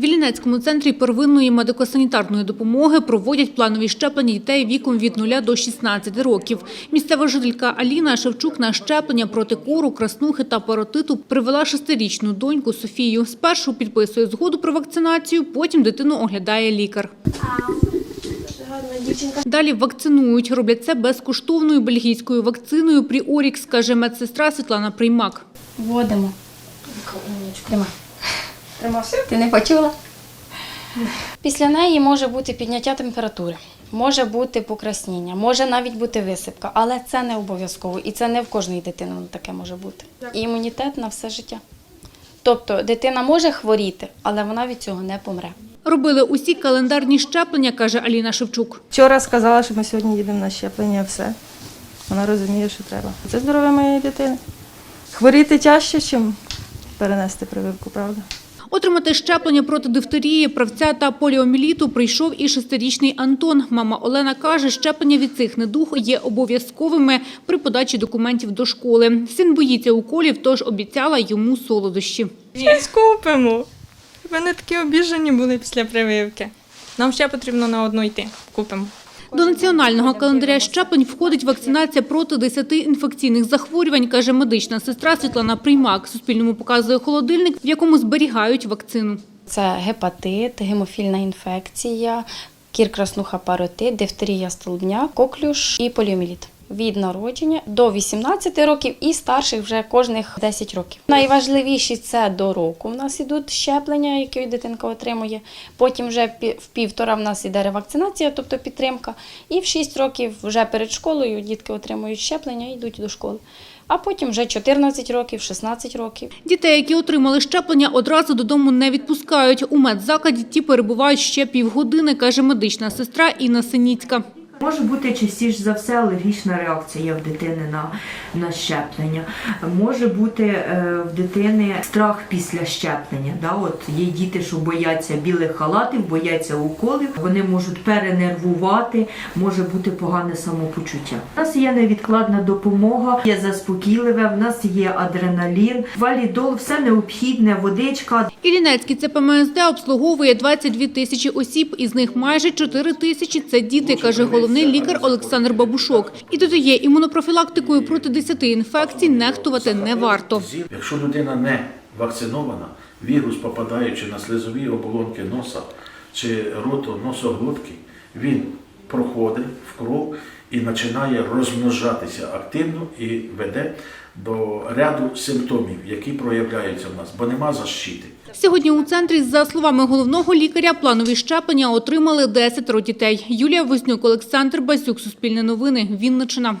В Іллінецькому центрі первинної медико-санітарної допомоги проводять планові щеплення дітей віком від 0 до 16 років. Місцева жителька Аліна Шевчук на щеплення проти кору, краснухи та паротиту привела шестирічну доньку Софію. Спершу підписує згоду про вакцинацію, потім дитину оглядає лікар. Далі вакцинують. Роблять це безкоштовною бельгійською вакциною Пріорікс, каже медсестра Світлана Приймак. Вводимо. Тримай. Ти не почула? Після неї може бути підняття температури, може бути покраснення, може навіть бути висипка, але це не обов'язково і це не в кожної дитини таке може бути. І імунітет на все життя. Тобто дитина може хворіти, але вона від цього не помре. Робили усі календарні щеплення, каже Аліна Шевчук. Вчора сказала, що ми сьогодні їдемо на щеплення, все. Вона розуміє, що треба. Це здоров'я моєї дитини. Хворіти тяжче, ніж перенести прививку, правда? Отримати щеплення проти дифтерії, правця та поліоміліту прийшов і шестирічний Антон. Мама Олена каже, щеплення від цих недуг є обов'язковими при подачі документів до школи. Син боїться уколів, тож обіцяла йому солодощі. Щось купимо. Вони такі обіжені були після прививки. Нам ще потрібно на одну йти. Купимо. До національного календаря щеплень входить вакцинація проти 10 інфекційних захворювань, каже медична сестра Світлана Приймак. Суспільному показує холодильник, в якому зберігають вакцину. Це гепатит, гемофільна інфекція, кір краснуха паротит, дифтерія столбня, коклюш і поліоміліт. Від народження до 18 років і старших вже кожних 10 років. Найважливіші це до року. В нас ідуть щеплення, які дитинка отримує. Потім вже в півтора в нас іде ревакцинація, тобто підтримка. І в 6 років вже перед школою дітки отримують щеплення і йдуть до школи. А потім вже 14 років, 16 років. Дітей, які отримали щеплення, одразу додому не відпускають. У медзакладі ті перебувають ще півгодини, каже медична сестра Інна Синіцька. Може бути частіше за все алергічна реакція в дитини на, на щеплення. Може бути е, в дитини страх після щеплення. Да? От є діти, що бояться білих халатів, бояться уколів. Вони можуть перенервувати, може бути погане самопочуття. У нас є невідкладна допомога, є заспокійливе, в нас є адреналін, валідол, все необхідне, водичка. Іллінецький ЦПМСД обслуговує 22 тисячі осіб, із них майже 4 тисячі – це діти, каже головний лікар Олександр Бабушок. І додає, імунопрофілактикою проти 10 інфекцій нехтувати не варто. Якщо людина не вакцинована, вірус, попадаючи на слизові оболонки носа чи роту носоглотки, він проходить в кров і починає розмножатися активно і веде до ряду симптомів, які проявляються в нас, бо нема защити. Сьогодні у центрі, за словами головного лікаря, планові щеплення отримали 10 дітей. Юлія Вознюк, Олександр Басюк, Суспільне новини, Вінниччина.